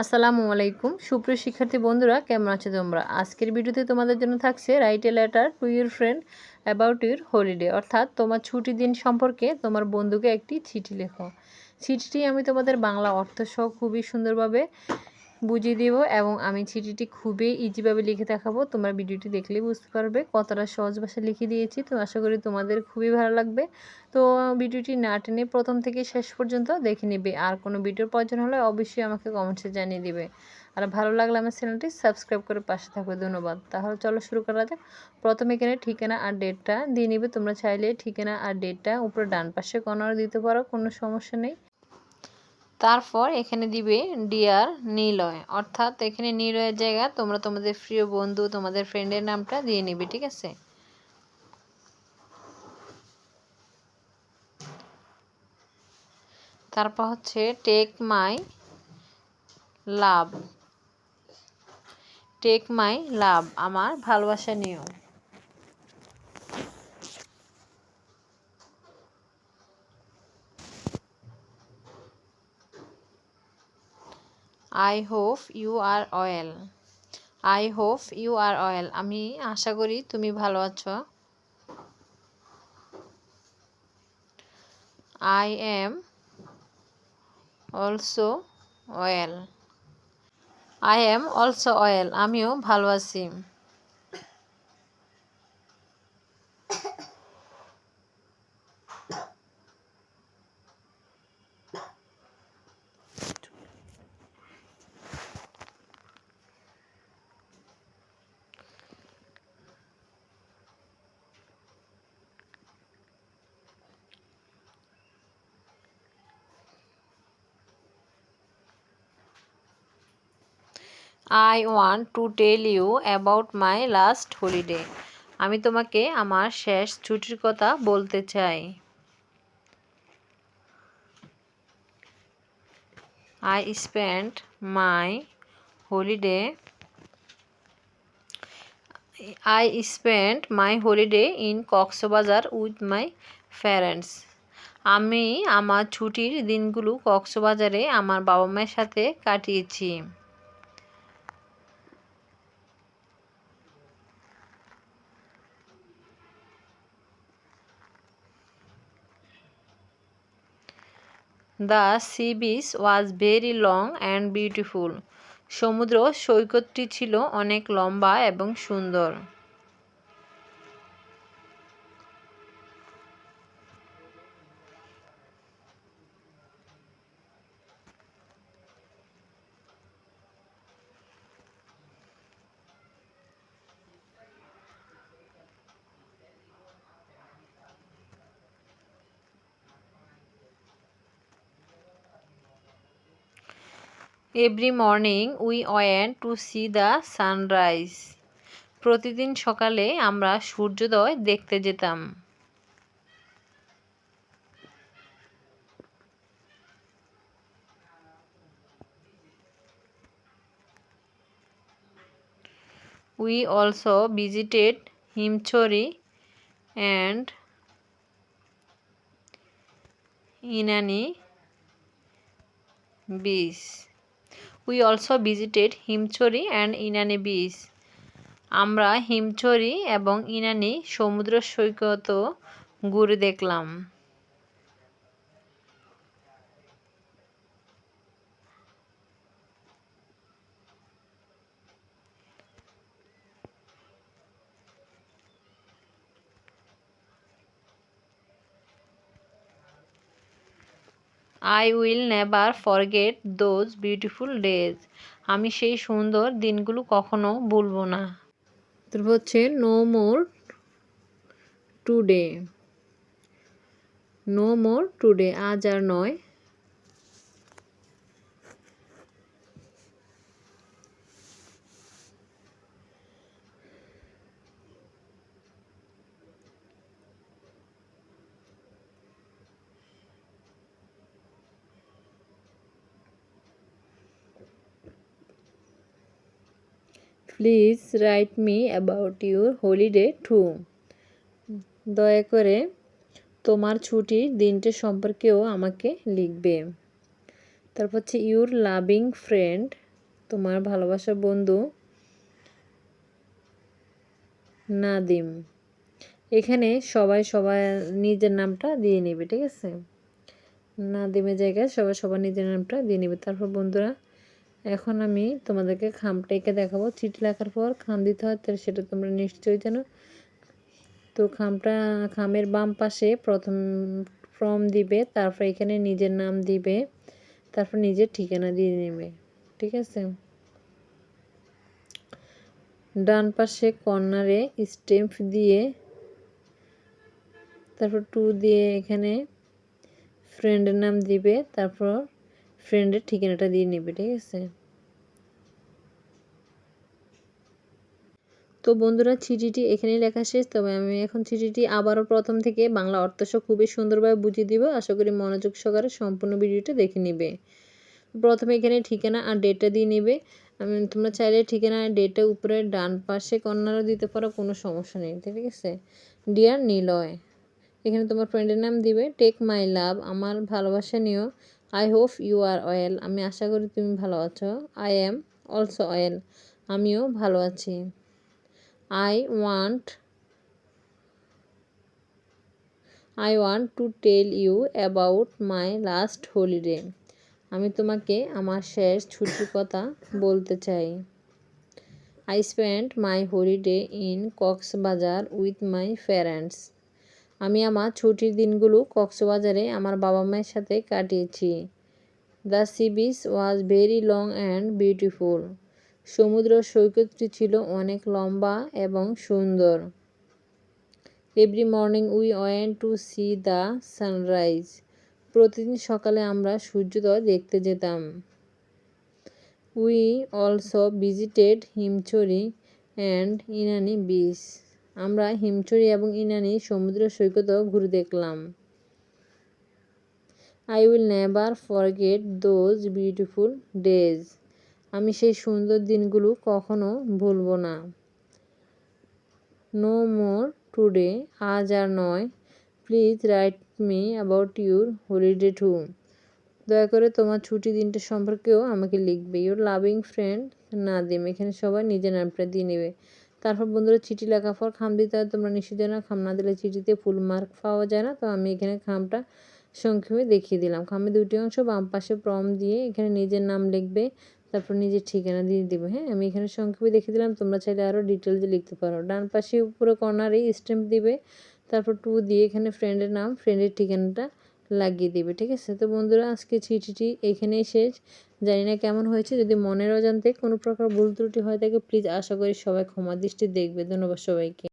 আসসালামু আলাইকুম। সুপ্রিয় শিক্ষার্থী বন্ধুরা, কেমন আছো তোমরা? আজকের ভিডিওতে তোমাদের জন্য থাকছে write a letter to your friend about your holiday অর্থাৎ তোমার ছুটি দিন সম্পর্কে তোমার বন্ধুকে একটি চিঠি লেখো। চিঠিটি আমি তোমাদের বাংলা অর্থসহ খুবই সুন্দরভাবে বুঝিয়ে দেবো এবং আমি চিঠিটি খুবই ইজিভাবে লিখে দেখাবো। তোমরা ভিডিওটি দেখলেই বুঝতে পারবে। কতটা সহজ ভাষায় লিখে দিয়েছি। তো আশা করি তোমাদের খুবই ভালো লাগবে। তো ভিডিওটি না টেনে প্রথম থেকে শেষ পর্যন্ত দেখে নেবে। আর কোনো ভিডিওর প্রয়োজন হলে অবশ্যই আমাকে কমেন্টসে জানিয়ে দিবে। আর ভালো লাগলে আমার চ্যানেলটি সাবস্ক্রাইব করে পাশে থাকবে। ধন্যবাদ। তাহলে চলো শুরু করা যাক। প্রথমে এখানে ঠিকানা আর ডেটটা দিয়ে নেবে। তোমরা চাইলে ঠিকানা আর ডেটটা উপরে ডান পাশে কোনো দিতে পারো। কোনো সমস্যা নেই। তারপর এখানে দিবে ডিয়ার নীলয় অর্থাৎ এখানে নীলয়ের জায়গা তোমরা তোমাদের প্রিয় বন্ধু, তোমাদের ফ্রেন্ডের নামটা দিয়ে নিবে, ঠিক আছে? তারপর হচ্ছে take my love take my লাভ আমার ভালোবাসা নিও I hope you are well I hope you are well আমি আশা করি তুমি ভালো আছো। I am also well I am also well আমিও ভালো আছি। I want to tell you about my last holiday আমি তোমাকে আমার শেষ ছুটির কথা বলতে চাই। I spend my holiday I spend my holiday in Cox's Bazar with my parents আমি আমার ছুটির দিনগুলো কক্সবাজারে আমার বাবা মায়ের সাথে কাটিয়েছি। The sea beach was very long and beautiful সমুদ্র সৈকতটি ছিল অনেক লম্বা এবং সুন্দর। Every morning we went to see the sunrise প্রতিদিন সকালে আমরা সূর্যোদয় দেখতে যেতাম। We also visited Himchari and Inani beach we also visited Himchari and Inani beach আমরা হিমছড়ি এবং ইনানি সমুদ্র সৈকত ঘুরে দেখলাম। I will never forget those beautiful days আমি সেই সুন্দর দিনগুলো কখনো ভুলবো না। তারপর হচ্ছে no more today no more today আজ আর নয়। Please write me about your holiday too. দয়া করে তোমার ছুটির দিনটা সম্পর্কেও আমাকে লিখবে। তারপর হচ্ছে ইউর লাভিং ফ্রেন্ড, তোমার ভালোবাসার বন্ধু নাদিম। এখানে সবাই সবাই নিজের নামটা দিয়ে নেবে, ঠিক আছে? নাদিমের জায়গায় সবাই সবার নিজের নামটা দিয়ে নেবে। তারপর বন্ধুরা এখন আমি তোমাদেরকে খামটা এঁকে দেখাবো। চিঠি লেখার পর খাম দিতে হয়, তাহলে সেটা তোমরা নিশ্চয়ই জানো। তো খামটা, খামের বাম পাশে প্রথম ফর্ম দিবে, তারপর এখানে নিজের নাম দিবে, তারপর নিজের ঠিকানা দিয়ে নেবে ঠিক আছে? ডান পাশে কর্নারে স্টেম্প দিয়ে, তারপর টু দিয়ে এখানে ফ্রেন্ডের নাম দিবে, তারপর ফ্রেন্ডের ঠিকানাটা দিয়ে নেবে, ঠিক আছে? তো বন্ধুরা চিঠিটি এখানেই লেখা শেষ। তবে আমি এখন চিঠিটি আবারও প্রথম থেকে বাংলা অর্থসহ খুবই সুন্দরভাবে বুঝিয়ে দিব। আশা করি মনোযোগ সহকারে সম্পূর্ণ ভিডিওটা দেখে নিবে। প্রথমে এখানে ঠিকানা আর ডেটটা দিয়ে নেবে। তোমরা চাইলে ঠিকানা আর ডেটটা উপরে ডান পাশে কর্নারও দিতে পারো, কোনো সমস্যা নেই, ঠিক আছে? ডিয়ার নিলয় এখানে তোমার ফ্রেন্ডের নাম দিবে। টেক মাই লাভ আমার ভালোবাসা নিও। I hope you are well আমি আশা করি তুমি ভালো আছো। আই এম অলসো অয়েল আমিও ভালো আছি। I want I want to tell you about my last holiday আমি তোমাকে আমার শেষ ছুটির কথা বলতে চাই। I spend my holiday in Cox's Bazar with my parents আমি আমার ছুটির দিনগুলো কক্সবাজারে আমার বাবা মায়ের সাথে কাটিয়েছি। The sea beach was very long and beautiful সমুদ্র সৈকতটি ছিল অনেক লম্বা এবং সুন্দর। Every morning we went to see the sunrise প্রতিদিন সকালে আমরা সূর্যোদয় দেখতে যেতাম। We also visited Himchari and Inani beach আমরা হিমচরি এবং ইনানি সমুদ্র সৈকতও ঘুরে দেখলাম। I will never forget those beautiful days আমি সেই সুন্দর দিনগুলো কখনো ভুলব না। নো মোর টুডে আজ আর নয়। Please write me about your holiday too দয়া করে তোমার ছুটি দিনটা সম্পর্কেও আমাকে লিখবে। ইউর লাভিং ফ্রেন্ড নাদিম, এখানে সবাই নিজের নামটা দিয়ে নেবে। তারপর বন্ধুরা, চিঠি লেখার পর খাম দিতে হয়, তোমরা নিশ্চয় জানো, খাম না দিলে চিঠিতে ফুল মার্ক পাওয়া যায় না। তো আমি এখানে খামটা সংক্ষেপে দেখিয়ে দিলাম। খামে দুটি অংশ, বাম পাশে প্রম দিয়ে এখানে নিজের নাম লিখবে। তারপর নিজের ঠিকানা দিয়ে দেবে হ্যাঁ? আমি এখানে সংক্ষেপে দেখিয়ে দিলাম, তোমরা চাইলে আরও ডিটেলসে লিখতে পারো। ডান পাশে উপরে কর্নারে স্ট্যাম্প দিবে, তারপর টু দিয়ে এখানে ফ্রেন্ডের নাম ফ্রেন্ডের ঠিকানাটা লাগিয়ে দিবে, ঠিক আছে? তো বন্ধুরা, আজকে চিঠিটি এখানেই শেষ। জানি না কেমন হয়েছে, যদি মনের অজান্তে কোনো প্রকার ভুল ত্রুটি হয় থাকে প্লিজ আশা করি সবাই ক্ষমা দৃষ্টি দেখবে। ধন্যবাদ সবাইকে।